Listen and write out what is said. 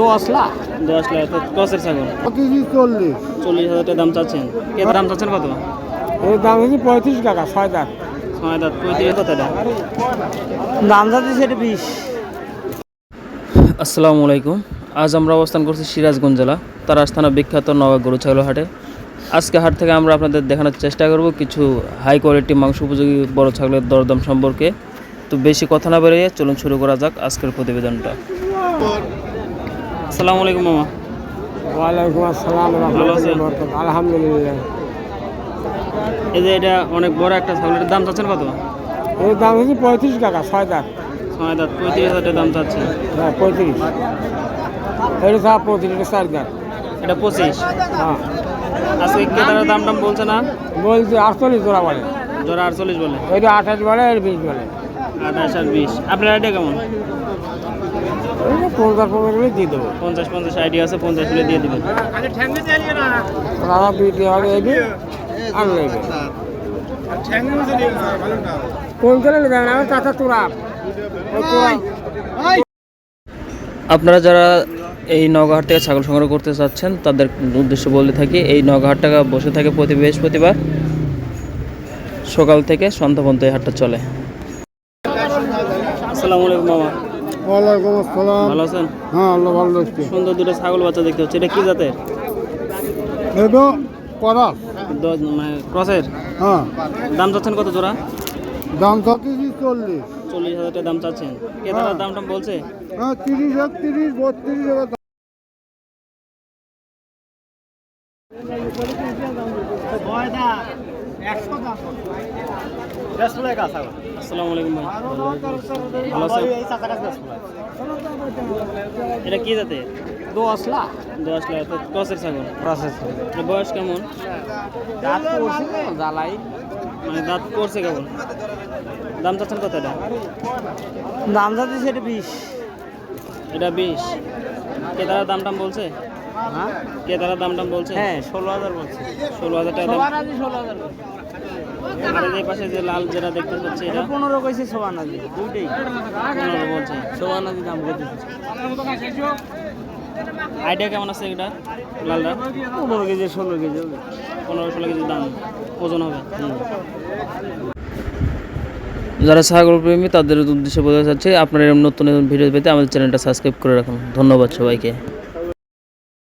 দশ লাখ? দশ লাখ ছাগল? চল্লিশ। চল্লিশ হাজার টাকা দাম চাচ্ছেন। কে দাম চাচ্ছেন কত? এর দাম হচ্ছে পঁয়ত্রিশ টাকা ছয় দাঁত। ছয় দাঁত পঁয়ত্রিশ কতটা দাম যাচ্ছে সেটা বিশ। আসসালামু আলাইকুম। আজ আমরা অবস্থান করছি সিরাজগঞ্জ জেলা তারাস থানা বিখ্যাত নগা গরু ছাগল হাটে। আজকে হাট থেকে আমরা আপনাদের দেখানোর চেষ্টা করব কিছু হাই কোয়ালিটি মাংস উপযোগী বড় ছাগলের দরদাম সম্পর্কে। তো বেশি কথা না বেরিয়ে চলুন শুরু করা যাক আজকের প্রতিবেদনটা। আসসালামু আলাইকুম মামা। ওয়ালাইকুম আসসালাম? আলহামদুলিল্লাহ। এই যে এটা অনেক বড় একটা ছাগলের দাম চাচ্ছেন কত? এর দাম হচ্ছে পঁয়ত্রিশ টাকা ছয় দাঁত। ছয় দাঁত পঁয়ত্রিশ হাজার টাকা দাম চাচ্ছে। হ্যাঁ পঁয়ত্রিশ। এটা সব পঁয়ত্রিশ এটা চার দাঁত। এটা পঁচিশ। হ্যাঁ। আজকে ক্রেতারা দাম টাম বলছে না? বলছি আটচল্লিশ জোড়া বলে। জোড়া আটচল্লিশ বলে। এটা আঠাশ বলে এর বিশ বলে। আঠাশ আর বিশ। আপনার আইডিয়া কেমন? দিয়ে দেবো। পঞ্চাশ পঞ্চাশ আইডিয়া আছে পঞ্চাশ দিয়ে দিবেন। দাদা বিক্রি হবে এবে আর নেবে কোন চলে নেবে না চাচা তোরা আপনারা যারা এই নগাহাট থেকে ছাগল সংগ্রহ করতে চাচ্ছেন তাদের উদ্দেশ্য বলতে থাকি এই নগাহাটটা বসে থাকে প্রতি বৃহস্পতিবার। সকাল থেকে সন্ধ্যা পর্যন্ত এই হাটটা চলে। আসসালামু আলাইকুম মামা। ওয়ালাইকুম আসসালাম। ভালো আছেন? হ্যাঁ আল্লাহ ভালো লাগছে সুন্দর দুটো ছাগল বাচ্চা দেখতে হচ্ছে এটা কি জাতের? এটা করা দ- মানে ক্রসের? হ্যাঁ। দাম চাচ্ছেন কত জোড়া? দাম চাচ্ছি চল্লিশ। চল্লিশ হাজার টাকা দাম চাচ্ছেন। ক্রেতারা দাম টাম বলছে? হ্যাঁ তিরিশ একত্রিশ বত্রিশ এবার আসসালামু আলাইকুম এটা কি জাতের? দশ লাখ দশ লাখ ক্রসের ছাগল। প্রসেস এটা বয়স কেমন? দাঁত পড়ছে জ্বালাই। মানে দাঁত পড়ছে কেবল দাম চাচ্ছেন কত এটা? দাম যাচ্ছে সেটা বিশ। এটা বিশ। ক্রেতারা দাম টাম বলছে? ক্রেতারা দাম টাম বলছে? হ্যাঁ ষোলো হাজার বলছে। ষোলো হাজার টাকা দাম। সবার আগে ষোলো হাজার আর এই পাশে যে লাল যেটা দেখতে পাচ্ছি এটা? পনেরো কইছে সোবানাজি দুইটাই। পনেরো বলছে। সোবানাজি দাম কত আইডিয়া কেমন আছে এটা লালটা? পনেরো কেজি ষোলো কেজি পনেরো ষোলো কেজি দাম। ওজন হবে? যারা ছাগল প্রেমী তাদের উদ্দেশ্যে বোঝা যাচ্ছে আপনার এরকম নতুন নতুন ভিডিও পেতে আমাদের চ্যানেলটা সাবস্ক্রাইব করে রাখুন। ধন্যবাদ সবাইকে।